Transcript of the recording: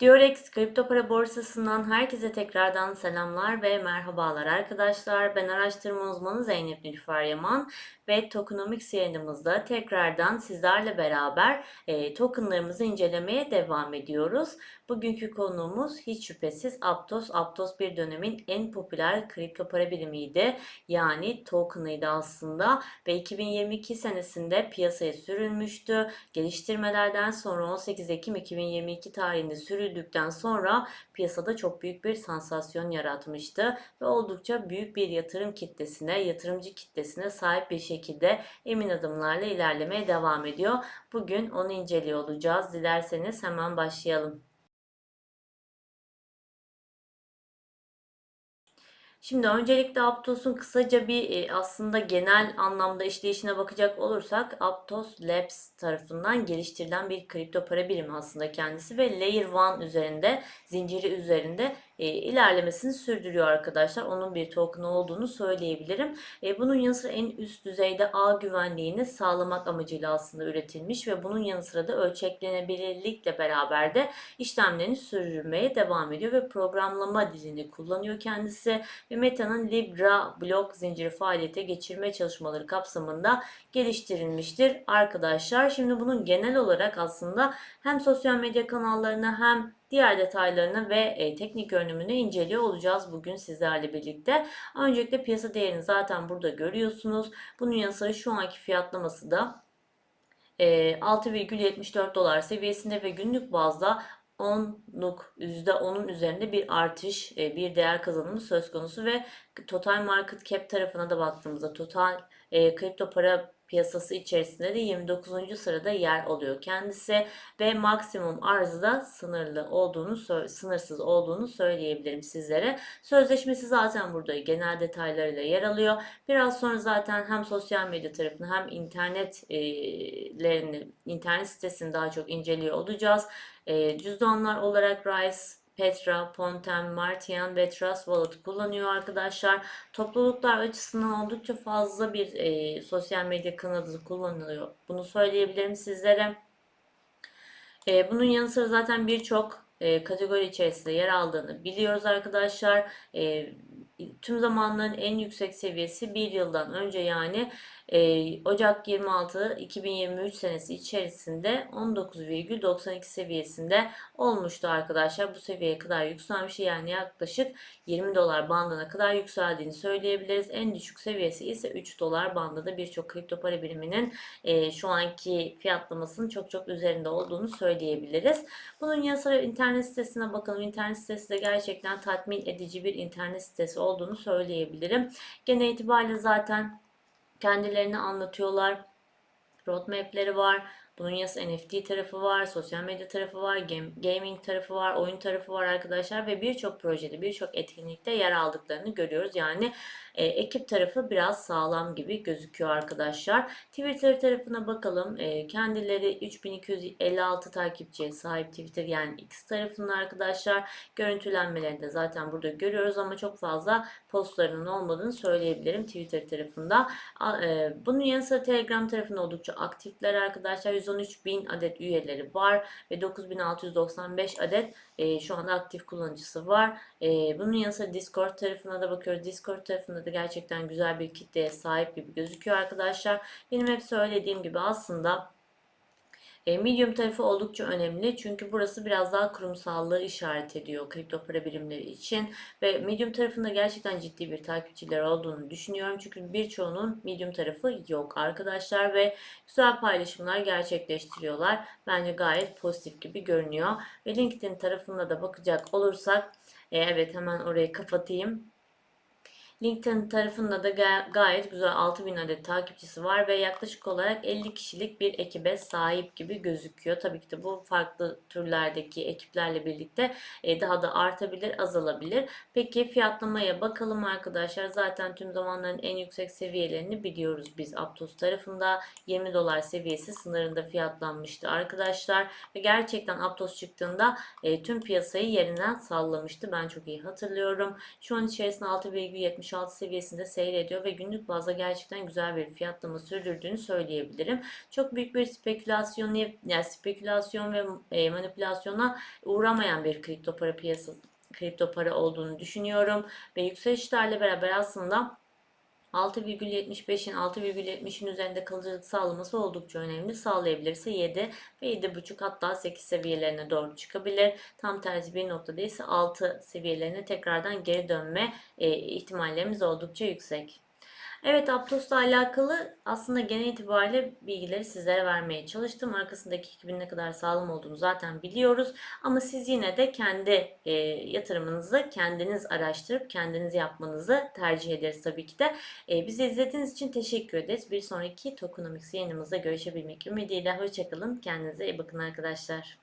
Diorex kripto para borsasından herkese tekrardan selamlar ve merhabalar arkadaşlar. Ben araştırma uzmanı Zeynep Nilüfer Yaman ve Tokenomics yayınımızda tekrardan sizlerle beraber e, tokenlarımızı incelemeye devam ediyoruz. Bugünkü konuğumuz hiç şüphesiz Aptos. Aptos bir dönemin en popüler kripto para birimiydi. Yani token'ıydı aslında ve 2022 senesinde piyasaya sürülmüştü. Geliştirmelerden sonra 18 Ekim 2022 tarihinde sürüldükten sonra piyasada çok büyük bir sansasyon yaratmıştı ve oldukça büyük bir yatırım kitlesine, yatırımcı kitlesine sahip bir şekilde emin adımlarla ilerlemeye devam ediyor. Bugün onu inceliyor olacağız. Dilerseniz hemen başlayalım. Şimdi öncelikle Aptos'un kısaca bir e, aslında genel anlamda işleyişine bakacak olursak Aptos Labs tarafından geliştirilen bir kripto para birimi aslında kendisi ve Layer 1 üzerinde, zinciri üzerinde e, ilerlemesini sürdürüyor arkadaşlar. Onun bir token olduğunu söyleyebilirim. E, bunun yanı sıra en üst düzeyde ağ güvenliğini sağlamak amacıyla aslında üretilmiş ve bunun yanı sıra da ölçeklenebilirlikle beraber de işlemlerini sürdürmeye devam ediyor ve programlama dilini kullanıyor kendisi ve Meta'nın Libra blok zinciri faaliyete geçirme çalışmaları kapsamında geliştirilmiştir arkadaşlar. Şimdi bunun genel olarak aslında hem sosyal medya kanallarına hem diğer detaylarını ve e, teknik görünümünü inceliyor olacağız bugün sizlerle birlikte. Öncelikle piyasa değerini zaten burada görüyorsunuz. Bunun yanı sıra şu anki fiyatlaması da 6,74 e, dolar seviyesinde ve günlük bazda 10'luk %10'un üzerinde bir artış, e, bir değer kazanımı söz konusu ve total market cap tarafına da baktığımızda total e, kripto para piyasası içerisinde de 29. sırada yer alıyor kendisi ve maksimum arzı da sınırlı olduğunu sınırsız olduğunu söyleyebilirim sizlere. Sözleşmesi zaten burada genel detaylarıyla yer alıyor. Biraz sonra zaten hem sosyal medya tarafını hem internetlerini internet sitesini daha çok inceliyor olacağız. Cüzdanlar olarak Rise Petra, Pontem, Martian ve Trust Wallet kullanıyor arkadaşlar. Topluluklar açısından oldukça fazla bir e, sosyal medya kanalı kullanılıyor. Bunu söyleyebilirim sizlere. E, bunun yanı sıra zaten birçok e, kategori içerisinde yer aldığını biliyoruz arkadaşlar. E, tüm zamanların en yüksek seviyesi bir yıldan önce yani e, Ocak 26 2023 senesi içerisinde 19,92 seviyesinde olmuştu arkadaşlar. Bu seviyeye kadar yükselmiş yani yaklaşık 20 dolar bandına kadar yükseldiğini söyleyebiliriz. En düşük seviyesi ise 3 dolar bandında birçok kripto para biriminin e, şu anki fiyatlamasının çok çok üzerinde olduğunu söyleyebiliriz. Bunun yanı sıra internet sitesine bakalım. İnternet sitesi de gerçekten tatmin edici bir internet sitesi olduğunu söyleyebilirim. Gene itibariyle zaten kendilerini anlatıyorlar. Roadmap'leri var. Bunun yanı NFT tarafı var, sosyal medya tarafı var, game, gaming tarafı var, oyun tarafı var arkadaşlar ve birçok projede, birçok etkinlikte yer aldıklarını görüyoruz. Yani e, ekip tarafı biraz sağlam gibi gözüküyor arkadaşlar. Twitter tarafına bakalım. E, kendileri 3256 takipçiye sahip Twitter yani X tarafında arkadaşlar. Görüntülenmelerini de zaten burada görüyoruz ama çok fazla postlarının olmadığını söyleyebilirim Twitter tarafında. E, bunun yanı sıra Telegram tarafında oldukça aktifler arkadaşlar. 113 bin adet üyeleri var ve 9695 adet e, şu anda aktif kullanıcısı var. E, bunun yanı sıra Discord tarafına da bakıyoruz. Discord tarafında da gerçekten güzel bir kitleye sahip gibi gözüküyor arkadaşlar. Benim hep söylediğim gibi aslında e, medium tarafı oldukça önemli çünkü burası biraz daha kurumsallığı işaret ediyor kripto para birimleri için ve Medium tarafında gerçekten ciddi bir takipçiler olduğunu düşünüyorum çünkü birçoğunun Medium tarafı yok arkadaşlar ve güzel paylaşımlar gerçekleştiriyorlar. Bence gayet pozitif gibi görünüyor ve LinkedIn tarafında da bakacak olursak e, evet hemen orayı kapatayım. LinkedIn tarafında da gayet güzel 6000 adet takipçisi var ve yaklaşık olarak 50 kişilik bir ekibe sahip gibi gözüküyor. Tabii ki de bu farklı türlerdeki ekiplerle birlikte e, daha da artabilir, azalabilir. Peki fiyatlamaya bakalım arkadaşlar. Zaten tüm zamanların en yüksek seviyelerini biliyoruz biz Aptos tarafında. 20 dolar seviyesi sınırında fiyatlanmıştı arkadaşlar. Ve gerçekten Aptos çıktığında e, tüm piyasayı yerinden sallamıştı. Ben çok iyi hatırlıyorum. Şu an içerisinde 6,70 %66 seviyesinde seyrediyor ve günlük bazda gerçekten güzel bir fiyatlama sürdürdüğünü söyleyebilirim. Çok büyük bir spekülasyon yani spekülasyon ve e, manipülasyona uğramayan bir kripto para piyasası kripto para olduğunu düşünüyorum ve yükselişlerle beraber aslında 6,75'in 6,70'in üzerinde kalıcılık sağlaması oldukça önemli. Sağlayabilirse 7 ve 7,5 hatta 8 seviyelerine doğru çıkabilir. Tam tersi bir noktada ise 6 seviyelerine tekrardan geri dönme e, ihtimallerimiz oldukça yüksek. Evet Aptos'la alakalı aslında genel itibariyle bilgileri sizlere vermeye çalıştım. Arkasındaki ekibin ne kadar sağlam olduğunu zaten biliyoruz. Ama siz yine de kendi e, yatırımınızı kendiniz araştırıp kendiniz yapmanızı tercih ederiz tabii ki de. E, bizi izlediğiniz için teşekkür ederiz. Bir sonraki Tokenomics yayınımızda görüşebilmek ümidiyle. Hoşçakalın. Kendinize iyi bakın arkadaşlar.